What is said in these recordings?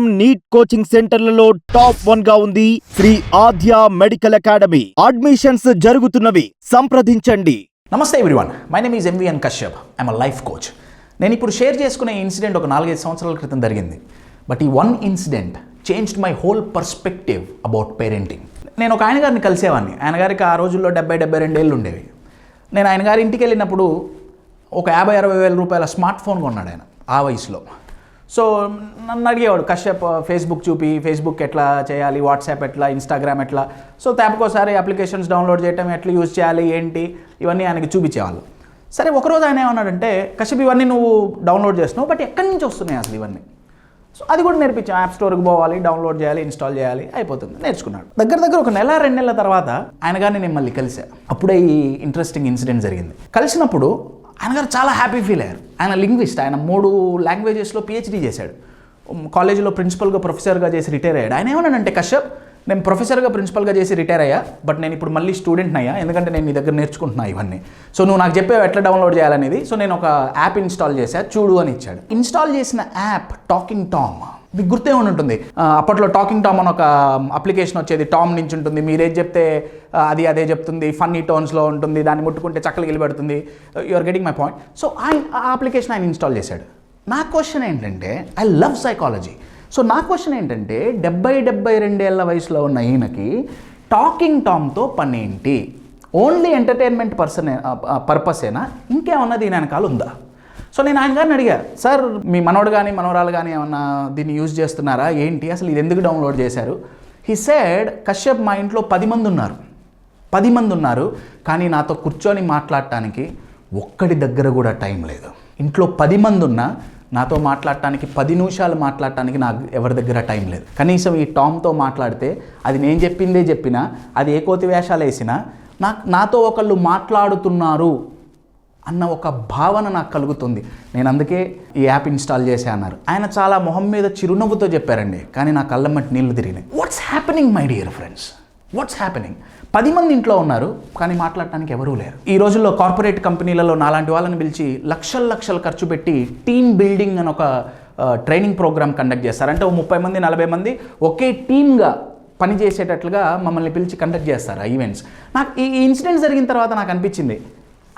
Neat coaching సెంటర్లలో top వన్గా ఉంది Shri Aadya medical academy admissions జరుగుతున్నవి. సంప్రదించండి. నమస్తే everyone my name is MVN Kashyap I'm a life coach నేను ఇప్పుడు షేర్ చేసుకునే ఇన్సిడెంట్ ఒక నాలుగైదు సంవత్సరాల క్రితం జరిగింది. బట్ ఈ one incident changed my whole perspective about parenting నేను ఒక ఆయన గారిని కలిసేవాడిని ఆయన గారికి ఆ రోజుల్లో డెబ్బై డెబ్బై రెండేళ్ళు ఉండేవి. నేను ఆయన గారి ఇంటికి వెళ్ళినప్పుడు ఒక యాభై అరవై వేల రూపాయల స్మార్ట్ ఫోన్ కొన్నాడు ఆయన ఆ వయసులో. సో నన్ను అడిగేవాడు కశ్యప్ ఫేస్బుక్ చూపి ఫేస్బుక్ ఎట్లా చేయాలి వాట్సాప్ ఎట్లా ఇన్స్టాగ్రామ్ ఎట్లా? సో తేపకోసారి అప్లికేషన్స్ డౌన్లోడ్ చేయటం ఎట్లా యూజ్ చేయాలి ఏంటి? ఇవన్నీ ఆయనకి చూపించేవాళ్ళు. సరే ఒకరోజు ఆయన ఏమన్నాడంటే కశ్యప్ ఇవన్నీ నువ్వు డౌన్లోడ్ చేస్తున్నావు బట్ ఎక్కడి నుంచి వస్తున్నాయి అసలు ఇవన్నీ? సో అది కూడా నేర్పించాం. యాప్ స్టోర్కి పోవాలి డౌన్లోడ్ చేయాలి ఇన్స్టాల్ చేయాలి అయిపోతుంది నేర్చుకున్నాడు. దగ్గర దగ్గర ఒక నెల రెండు నెలల తర్వాత ఆయన కానీ నేను మళ్ళీ కలిసా అప్పుడే ఈ ఇంట్రెస్టింగ్ ఇన్సిడెంట్ జరిగింది. కలిసినప్పుడు ఆయన గారు చాలా హ్యాపీ ఫీల్ అయ్యారు. ఆయన లింగ్విస్ట్ ఆయన మూడు లాంగ్వేజెస్లో పిహెచ్డీ చేశాడు. కాలేజీలో ప్రిన్సిపల్గా ప్రొఫెసర్గా చేసి రిటైర్ అయ్యాడు. ఆయన ఏమన్నాడంటే కశ్యప్ నేను ప్రొఫెసర్గా ప్రిన్సిపల్గా చేసి రిటైర్ అయ్యా బట్ నేను ఇప్పుడు మళ్ళీ స్టూడెంట్ అయ్యా ఎందుకంటే నేను నీ దగ్గర నేర్చుకుంటున్నా ఇవన్నీ. సో నువ్వు నాకు చెప్పేవి ఎట్లా డౌన్లోడ్ చేయాలనేది సో నేను ఒక యాప్ ఇన్స్టాల్ చేశా చూడు అని ఇచ్చాడు. ఇన్స్టాల్ చేసిన యాప్ టాకింగ్ టామ్ మీకు గుర్తే ఉంటుంది అప్పట్లో టాకింగ్ టామ్ అని ఒక అప్లికేషన్ వచ్చేది. టామ్ నుంచి ఉంటుంది మీరేం చెప్తే అది అదే చెప్తుంది. ఫన్నీ టోన్స్లో ఉంటుంది. దాన్ని ముట్టుకుంటే చక్కలు గిలిపెడుతుంది you are getting my point so ఆయన ఆ అప్లికేషన్ ఆయన ఇన్స్టాల్ చేశాడు. నా క్వశ్చన్ ఏంటంటే ఐ లవ్ సైకాలజీ సో నా క్వశ్చన్ ఏంటంటే డెబ్బై డెబ్బై రెండేళ్ళ వయసులో ఉన్న ఈయనకి టాకింగ్ టామ్తో పని ఏంటి ఓన్లీ ఎంటర్టైన్మెంట్ పర్సన్ పర్పసేనా ఇంకేమన్నా దీని వెనకాల ఉందా? సో నేను ఆయన గారిని అడిగా సార్ మీ మనోడు కానీ మనవరాలు కానీ ఏమన్నా దీన్ని యూజ్ చేస్తున్నారా? ఏంటి? అసలు ఇది ఎందుకు డౌన్లోడ్ చేశారు? హీ సెడ్ కశ్యప్ మా ఇంట్లో పది మంది ఉన్నారు. పది మంది ఉన్నారు. కానీ నాతో కూర్చొని మాట్లాడటానికి ఒక్కడి దగ్గర కూడా టైం లేదు. ఇంట్లో పది మంది ఉన్నా నాతో మాట్లాడటానికి పది నిమిషాలు మాట్లాడటానికి నాకు ఎవరి దగ్గర టైం లేదు. కనీసం ఈ టామ్తో మాట్లాడితే అది నేను చెప్పిందే చెప్పినా అది ఏ కోతి వేషాలు వేసినా నాకు నాతో ఒకళ్ళు మాట్లాడుతున్నారు. అన్న ఒక భావన నాకు కలుగుతుంది. నేను అందుకే ఈ యాప్ ఇన్స్టాల్ చేసే అన్నారు. ఆయన చాలా మొహం మీద చిరునవ్వుతో చెప్పారండి. కానీ నా కళ్ళమ్మటి నీళ్ళు తిరిగినాయి. What's happening my dear friends what's happening పది మంది ఇంట్లో ఉన్నారు కానీ మాట్లాడటానికి ఎవరూ లేరు. ఈ రోజుల్లో కార్పొరేట్ కంపెనీలలో నాలాంటి వాళ్ళని పిలిచి లక్షల లక్షలు ఖర్చు పెట్టి టీమ్ బిల్డింగ్ అని ఒక ట్రైనింగ్ ప్రోగ్రామ్ కండక్ట్ చేస్తారు. అంటే ఓ ముప్పై మంది నలభై మంది ఒకే టీమ్గా పనిచేసేటట్లుగా మమ్మల్ని పిలిచి కండక్ట్ చేస్తారు ఆ ఈవెంట్స్ నాకు ఈ ఈ ఇన్సిడెంట్ జరిగిన తర్వాత నాకు అనిపించింది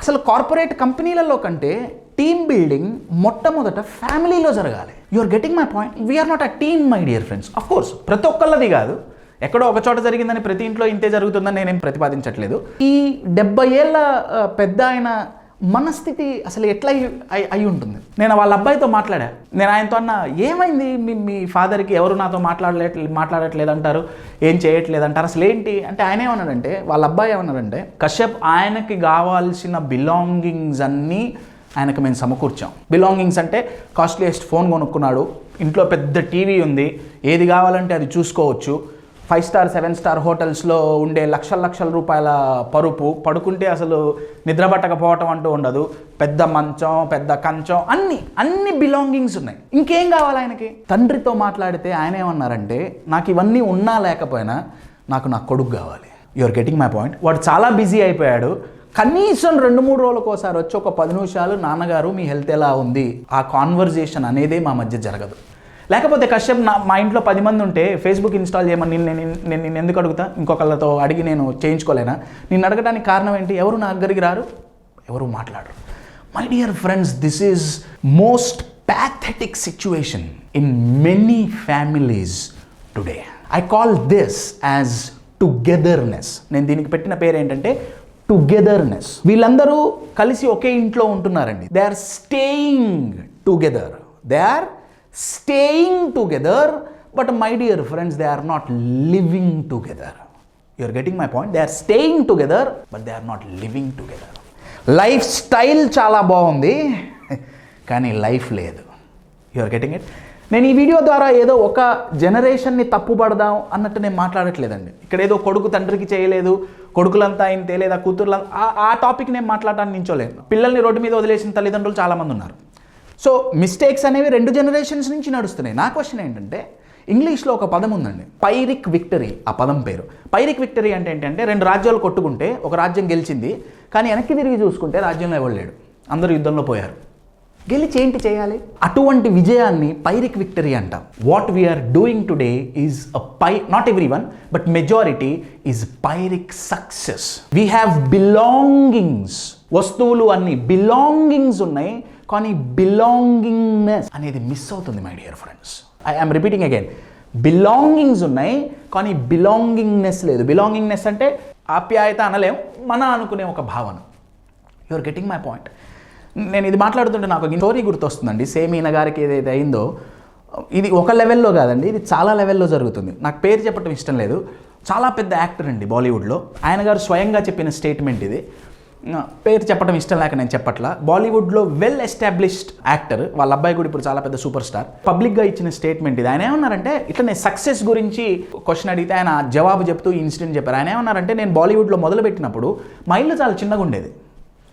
అసలు కార్పొరేట్ కంపెనీలలో కంటే టీమ్ బిల్డింగ్ మొట్టమొదట ఫ్యామిలీలో జరగాలి. You are getting my point we are not a team my dear friends of course ప్రతి ఒక్కళ్ళది కాదు. ఎక్కడో ఒక చోట జరిగిందని ప్రతి ఇంట్లో ఇంతే జరుగుతుందని నేనేం ప్రతిపాదించట్లేదు. ఈ డెబ్బై ఏళ్ళ పెద్ద ఆయన మనస్థితి అసలు ఎట్లా అయి- అయి ఉంటుంది? నేను వాళ్ళ అబ్బాయితో మాట్లాడా. నేను ఆయనతో అన్న ఏమైంది? మీ మీ ఫాదర్కి ఎవరు నాతో మాట్లాడలే మాట్లాడట్లేదు అంటారు ఏం చేయట్లేదు అంటారు అసలు ఏంటి? అంటే ఆయన ఏమన్నాడంటే వాళ్ళ అబ్బాయి ఏమన్నాడంటే కశ్యప్ ఆయనకి కావాల్సిన బిలాంగింగ్స్ అన్నీ ఆయనకు మేము సమకూర్చాం. బిలాంగింగ్స్ అంటే కాస్ట్లీయెస్ట్ ఫోన్ కొనుక్కున్నాడు. ఇంట్లో పెద్ద టీవీ ఉంది. ఏది కావాలంటే అది చూసుకోవచ్చు. ఫైవ్ స్టార్ సెవెన్ స్టార్ హోటల్స్లో ఉండే లక్షల లక్షల రూపాయల పరుపు పడుకుంటే అసలు నిద్ర పట్టకపోవటం అంటూ ఉండదు. పెద్ద మంచం పెద్ద కంచం అన్ని అన్ని బిలాంగింగ్స్ ఉన్నాయి. ఇంకేం కావాలి ఆయనకి? తండ్రితో మాట్లాడితే ఆయన ఏమన్నారంటే నాకు ఇవన్నీ ఉన్నా లేకపోయినా నాకు నా కొడుకు కావాలి. యువర్ గెటింగ్ మై పాయింట్ వాడు చాలా బిజీ అయిపోయాడు. కనీసం రెండు మూడు రోజులకు ఒకసారి వచ్చి ఒక పది నిమిషాలు నాన్నగారు మీ హెల్త్ ఎలా ఉంది? ఆ కాన్వర్జేషన్ అనేదే మా మధ్య జరగదు. లేకపోతే కశ్యప్ నా మా ఇంట్లో పది మంది ఉంటే ఫేస్బుక్ ఇన్స్టాల్ చేయమని నేను నేను నేను ఎందుకు అడుగుతా? ఇంకొకళ్ళతో అడిగి నేను చేయించుకోలేనా? నిన్ను అడగడానికి కారణం ఏంటి? ఎవరు నా దగ్గరికి రారు? ఎవరు మాట్లాడరు. My dear friends this is most pathetic situation in many families today I call this as togetherness నేను దీనికి పెట్టిన పేరు ఏంటంటే టుగెదర్నెస్ వీళ్ళందరూ కలిసి ఒకే ఇంట్లో ఉంటున్నారండి. They are staying together they are staying together but my dear friends they are not living together you are getting my point they are staying together but they are not living together lifestyle చాలా బాగుంది కానీ life లేదు you are getting it నేను ఈ video ద్వారా ఏదో ఒక జనరేషన్ని తప్పుపడదాం అన్నట్టు నేను మాట్లాడట్లేదండి ఇక్కడ ఏదో కొడుకు తండ్రికి చేయలేదు కొడుకులంతా ఇంతే లేదా కూతుర్లంతా ఆ- ఆ టాపిక్ నేను మాట్లాడటానికి నించోలేదు పిల్లల్ని రోడ్డు మీద వదిలేసిన తల్లిదండ్రులు చాలామంది ఉన్నారు సో మిస్టేక్స్ అనేవి రెండు జనరేషన్స్ నుంచి నడుస్తున్నాయి. నా క్వశ్చన్ ఏంటంటే ఇంగ్లీష్లో ఒక పదం ఉందండి. పైరిక్ విక్టరీ ఆ పదం పేరు. పైరిక్ విక్టరీ అంటే ఏంటంటే రెండు రాజ్యాలు కొట్టుకుంటే ఒక రాజ్యం గెలిచింది. కానీ వెనక్కి తిరిగి చూసుకుంటే రాజ్యంలో ఎవరు లేడు? అందరూ యుద్ధంలో పోయారు. గెలిచి ఏంటి చేయాలి? అటువంటి విజయాన్ని పైరిక్ విక్టరీ అంటాం. What we are doing today is a pi not every one but majority is pyrrhic success we have belongings వస్తువులు అన్ని బిలాంగింగ్స్ ఉన్నాయి కానీ బిలాంగింగ్నెస్ అనేది మిస్ అవుతుంది my dear friends I am repeating again belongings ఉన్నాయి కానీ belongingness లేదు. Belongingness అంటే ఆప్యాయత అనలేం మన అనుకునే ఒక భావన. యువర్ గెటింగ్ మై పాయింట్ నేను ఇది మాట్లాడుతుంటే నాకు స్టోరీ గుర్తొస్తుందండి. సేమ్ ఈయన గారికి ఏదైతే అయిందో ఇది ఒక లెవెల్లో కాదండి ఇది చాలా లెవెల్లో జరుగుతుంది. నాకు పేరు చెప్పడం ఇష్టం లేదు. చాలా పెద్ద యాక్టర్ అండి బాలీవుడ్లో ఆయన గారు స్వయంగా చెప్పిన స్టేట్మెంట్ ఇది. పేరు చెప్పడం ఇష్టం లేక నేను చెప్పట్లా. బాలీవుడ్లో వెల్ ఎస్టాబ్లిష్డ్ యాక్టర్ వాళ్ళ అబ్బాయి కూడా ఇప్పుడు చాలా పెద్ద సూపర్ స్టార్ పబ్లిక్గా ఇచ్చిన స్టేట్మెంట్ ఇది. ఆయన ఏమన్నారంటే ఇట్లా నేను సక్సెస్ గురించి క్వశ్చన్ అడిగితే ఆయన జవాబు చెప్తూ ఇన్సిడెంట్ చెప్పారు. ఆయన ఏమన్నారంటే నేను బాలీవుడ్లో మొదలుపెట్టినప్పుడు మా ఇల్లు చాలా చిన్నగా ఉండేది.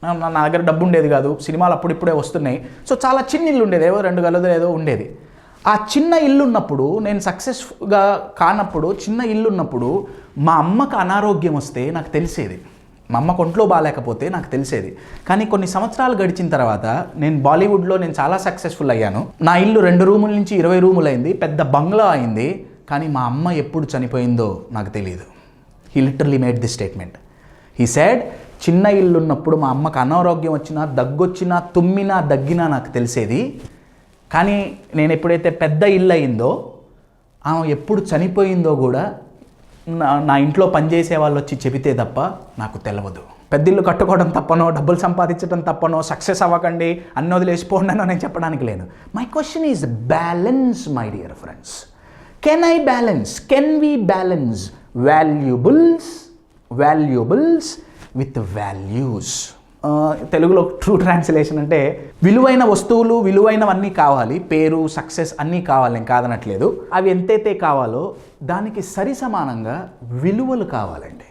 నా నా దగ్గర డబ్బు ఉండేది కాదు. సినిమాలు అప్పుడిప్పుడే వస్తున్నాయి. సో చాలా చిన్న ఇల్లు ఉండేది. ఏవో రెండు గలదో ఏదో ఉండేది. ఆ చిన్న ఇల్లు ఉన్నప్పుడు నేను సక్సెస్గా కానప్పుడు చిన్న ఇల్లు ఉన్నప్పుడు మా అమ్మకు అనారోగ్యం వస్తే నాకు తెలిసేది. మా అమ్మకు ఒంట్లో బాగాలేకపోతే నాకు తెలిసేది. కానీ కొన్ని సంవత్సరాలు గడిచిన తర్వాత నేను బాలీవుడ్లో నేను చాలా సక్సెస్ఫుల్ అయ్యాను. నా ఇల్లు రెండు రూముల నుంచి ఇరవై రూములు అయింది పెద్ద బంగ్లా అయింది కానీ మా అమ్మ ఎప్పుడు చనిపోయిందో నాకు తెలియదు he literally made the statement he said చిన్న ఇల్లు ఉన్నప్పుడు మా అమ్మకు అనారోగ్యం వచ్చినా దగ్గొచ్చినా తుమ్మినా దగ్గినా నాకు తెలిసేది. కానీ నేను ఎప్పుడైతే పెద్ద ఇల్లు అయిందో ఆమె ఎప్పుడు చనిపోయిందో కూడా నా నా ఇంట్లో పనిచేసే వాళ్ళు వచ్చి చెబితే తప్ప నాకు తెలియదు పెద్ద ఇల్లు కట్టుకోవడం తప్పనో డబ్బులు సంపాదించడం తప్పనో సక్సెస్ అవ్వకండి అన్ని వదిలేసిపోండనో నేను చెప్పడానికి లేదు. My question is balance my dear friends can I balance can we balance valuables valuables with values తెలుగులో ట్రూ ట్రాన్స్లేషన్ అంటే విలువైన వస్తువులు విలువైనవన్నీ కావాలి పేరు సక్సెస్ అన్నీ కావాలి నేను కాదనట్లేదు. అవి ఎంతైతే కావాలో దానికి సరి సమానంగా విలువలు కావాలండి.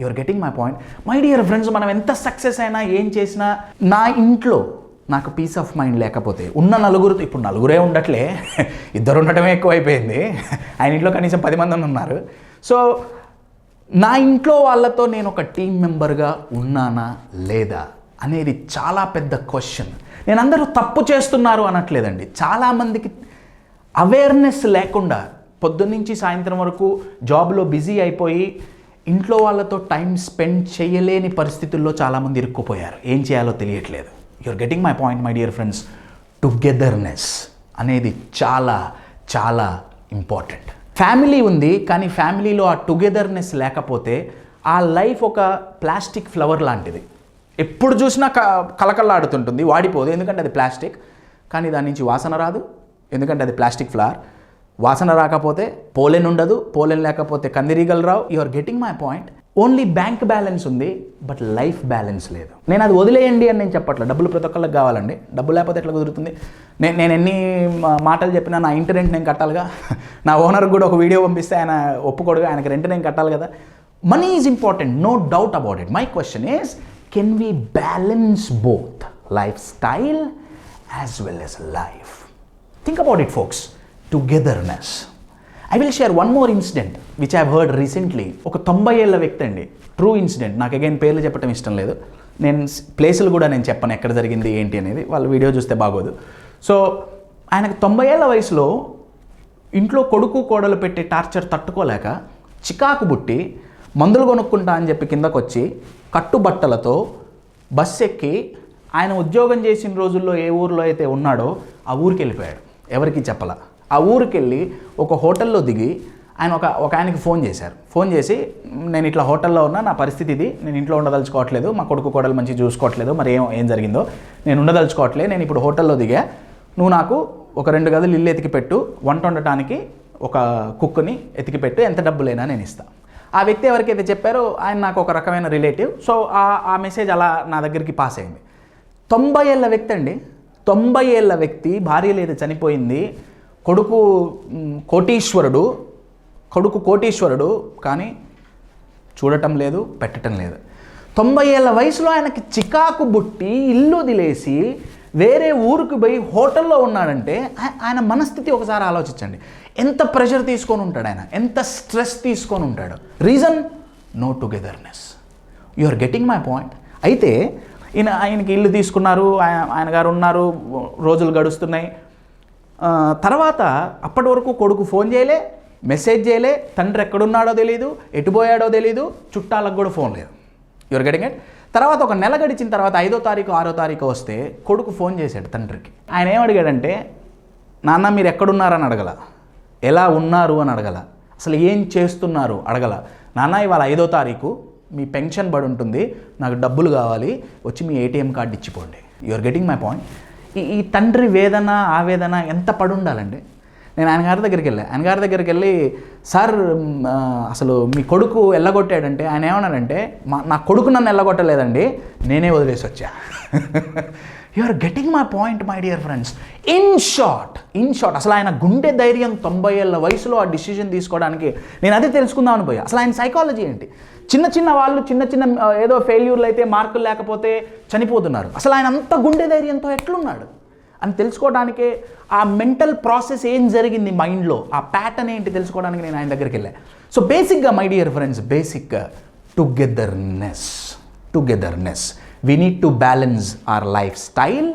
You're getting my point my dear friends మనం ఎంత సక్సెస్ అయినా ఏం చేసినా నా ఇంట్లో నాకు పీస్ ఆఫ్ మైండ్ లేకపోతే ఉన్న నలుగురు ఇప్పుడు నలుగురే ఉండట్లే ఇద్దరు ఉండటమే ఎక్కువైపోయింది. ఆయన ఇంట్లో కనీసం పది మంది ఉన్నారు. సో నా ఇంట్లో వాళ్ళతో నేను ఒక టీం మెంబర్గా ఉన్నానా లేదా అనేది చాలా పెద్ద క్వశ్చన్ నేను అందరూ తప్పు చేస్తున్నారు అనట్లేదండి. చాలామందికి అవేర్నెస్ లేకుండా పొద్దున్నుంచి సాయంత్రం వరకు జాబ్లో బిజీ అయిపోయి ఇంట్లో వాళ్ళతో టైం స్పెండ్ చేయలేని పరిస్థితుల్లో చాలామంది ఇరుక్కుపోయారు. ఏం చేయాలో తెలియట్లేదు. You're getting my point my dear friends togetherness అనేది చాలా చాలా ఇంపార్టెంట్ ఫ్యామిలీ ఉంది కానీ ఫ్యామిలీలో ఆ టుగెదర్నెస్ లేకపోతే ఆ లైఫ్ ఒక ప్లాస్టిక్ ఫ్లవర్ లాంటిది. ఎప్పుడు చూసినా క కలకల్లాడుతుంటుంది వాడిపోదు. ఎందుకంటే అది ప్లాస్టిక్ కానీ దాని నుంచి వాసన రాదు. ఎందుకంటే అది ప్లాస్టిక్ ఫ్లవర్ వాసన రాకపోతే పోలెన్ ఉండదు పోలెన్ లేకపోతే కందిరీగలు రావు. You are getting my point only bank balance ఉంది బట్ లైఫ్ బ్యాలెన్స్ లేదు. నేను అది వదిలేయండి అని నేను చెప్పట్లేదు డబ్బులు ప్రతి ఒక్కళ్ళకి కావాలండి. డబ్బు లేకపోతే ఎట్లా కుదురుతుంది? నేను నేను ఎన్ని మా- మాటలు చెప్పినా నా ఇంటి రెంట్ నేను కట్టాలిగా? నా ఓనర్ కూడా ఒక వీడియో పంపిస్తే ఆయన ఒప్పుకోడు ఆయనకి రెంట్ నేను కట్టాలి కదా? Money is important no doubt about it my question is can we balance both lifestyle as well as life think about it folks togetherness I will share one more incident which I heard recently ఒక తొంభై ఏళ్ళ వ్యక్తి అండి. True incident నాకు again పేర్లు చెప్పడం ఇష్టం లేదు. నేను ప్లేసులు కూడా నేను చెప్పను ఎక్కడ జరిగింది ఏంటి అనేది. వాళ్ళ వీడియో చూస్తే బాగోదు. సో ఆయనకు తొంభై ఏళ్ళ వయసులో ఇంట్లో కొడుకు కోడలు పెట్టే టార్చర్ తట్టుకోలేక చికాకు బుట్టి మందులు కొనుక్కుంటా అని చెప్పి కిందకు వచ్చి కట్టుబట్టలతో బస్ ఎక్కి ఆయన ఉద్యోగం చేసిన రోజుల్లో ఏ ఊరిలో అయితే ఉన్నాడో ఆ ఊరికి వెళ్ళిపోయాడు. ఎవరికి చెప్పలా. ఆ ఊరికి వెళ్ళి ఒక హోటల్లో దిగి ఆయన ఒక ఒక ఆయనకి ఫోన్ చేశారు. ఫోన్ చేసి నేను ఇట్లా హోటల్లో ఉన్నా నా పరిస్థితి ఇది. నేను ఇంట్లో ఉండదలుచుకోవట్లేదు. మా కొడుకు కోడలు మంచి చూసుకోవట్లేదు. మరి ఏం ఏం జరిగిందో? నేను ఉండదలుచుకోవట్లేదు నేను ఇప్పుడు హోటల్లో దిగా. నువ్వు నాకు ఒక రెండు గదులు ఇల్లు ఎతికి పెట్టు. వంట వండటానికి ఒక కుక్కుని ఎతికి పెట్టు. ఎంత డబ్బులైనా నేను ఇస్తాను ఆ వ్యక్తి ఎవరికైతే చెప్పారో ఆయన నాకు ఒక రకమైన రిలేటివ్. సో ఆ ఆ మెసేజ్ అలా నా దగ్గరికి పాస్ అయింది. తొంభై ఏళ్ళ వ్యక్తి అండి. తొంభై ఏళ్ళ వ్యక్తి భార్య లేదు చనిపోయింది. కొడుకు కోటీశ్వరుడు కొడుకు కోటీశ్వరుడు కానీ చూడటం లేదు పెట్టటం లేదు. తొంభై ఏళ్ళ వయసులో ఆయనకి చికాకు బుట్టి ఇల్లు వదిలేసి వేరే ఊరికి పోయి హోటల్లో ఉన్నాడంటే ఆయన మనస్థితి ఒకసారి ఆలోచించండి. ఎంత ప్రెషర్ తీసుకొని ఉంటాడు ఆయన? ఎంత స్ట్రెస్ తీసుకొని ఉంటాడు? Reason? No togetherness. You are getting my point. అయితే ఈయన ఆయనకి ఇల్లు తీసుకున్నారు ఆయన ఆయన గారు ఉన్నారు రోజులు గడుస్తున్నాయి. తర్వాత అప్పటి వరకు కొడుకు ఫోన్ చేయలే మెసేజ్ చేయలే తండ్రి ఎక్కడున్నాడో తెలియదు ఎటుపోయాడో తెలియదు చుట్టాలకు కూడా ఫోన్ లేదు. యువర్ గెటింగ్ ఇట్ తర్వాత ఒక నెల గడిచిన తర్వాత ఐదో తారీఖు ఆరో తారీఖు వస్తే కొడుకు ఫోన్ చేశాడు తండ్రికి. ఆయన ఏమడిగాడంటే నాన్న మీరు ఎక్కడున్నారని అడగల. ఎలా ఉన్నారు? అని అడగల. అసలు ఏం చేస్తున్నారు? అడగల. నాన్న ఇవాళ ఐదో తారీఖు మీ పెన్షన్ పడి ఉంటుంది నాకు డబ్బులు కావాలి వచ్చి మీ ఏటీఎం కార్డు ఇచ్చిపోండి. యువర్ గెటింగ్ మై పాయింట్ ఈ ఈ తండ్రి వేదన ఆవేదన ఎంత పడి ఉండాలండి నేను ఆయన గారి దగ్గరికి వెళ్ళా. ఆయన గారి దగ్గరికి వెళ్ళి సార్ అసలు మీ కొడుకు ఎల్లగొట్టాడంటే ఆయన ఏమన్నాడంటే మా నా కొడుకు నన్ను ఎల్లగొట్టలేదండి నేనే వదిలేసి వచ్చా you are getting my point my dear friends in short in short అసలు ఆయన గుండె ధైర్యం తొంభై ఏళ్ళ వయసులో ఆ డిసిజన్ తీసుకోవడానికి నేను అదే తెలుసుకుందామని పోయా. అసలు ఆయన సైకాలజీ ఏంటి? చిన్న చిన్న వాళ్ళు చిన్న చిన్న ఏదో ఫెయిల్యూర్లు అయితే మార్కులు లేకపోతే చనిపోతున్నారు. అసలు ఆయన అంత గుండె ధైర్యంతో ఎట్లున్నాడు? అని తెలుసుకోవడానికే ఆ మెంటల్ ప్రాసెస్ ఏం జరిగింది మైండ్లో ఆ ప్యాటర్న్ ఏంటి తెలుసుకోవడానికి నేను ఆయన దగ్గరికి వెళ్ళా. సో బేసిక్గా మై డియర్ ఫ్రెండ్స్ బేసిక్గా togetherness togetherness we need to balance our lifestyle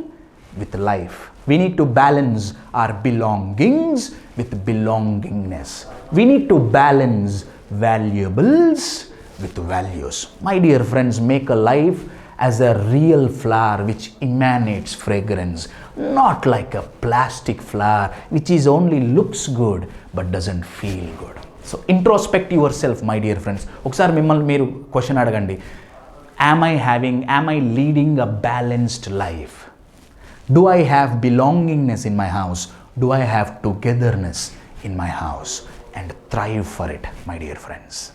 With life we need to balance our belongings with belongingness we need to balance valuables with values. My dear friends, make a life as a real flower which emanates fragrance, not like a plastic flower which is only looks good but doesn't feel good. So introspect your self my dear friends ఒకసారి మిమ్మల్ని మీరు question అడగండి am I having am I leading a balanced life do I have belongingness in my house? Do I have togetherness in my house? And thrive for it, my dear friends.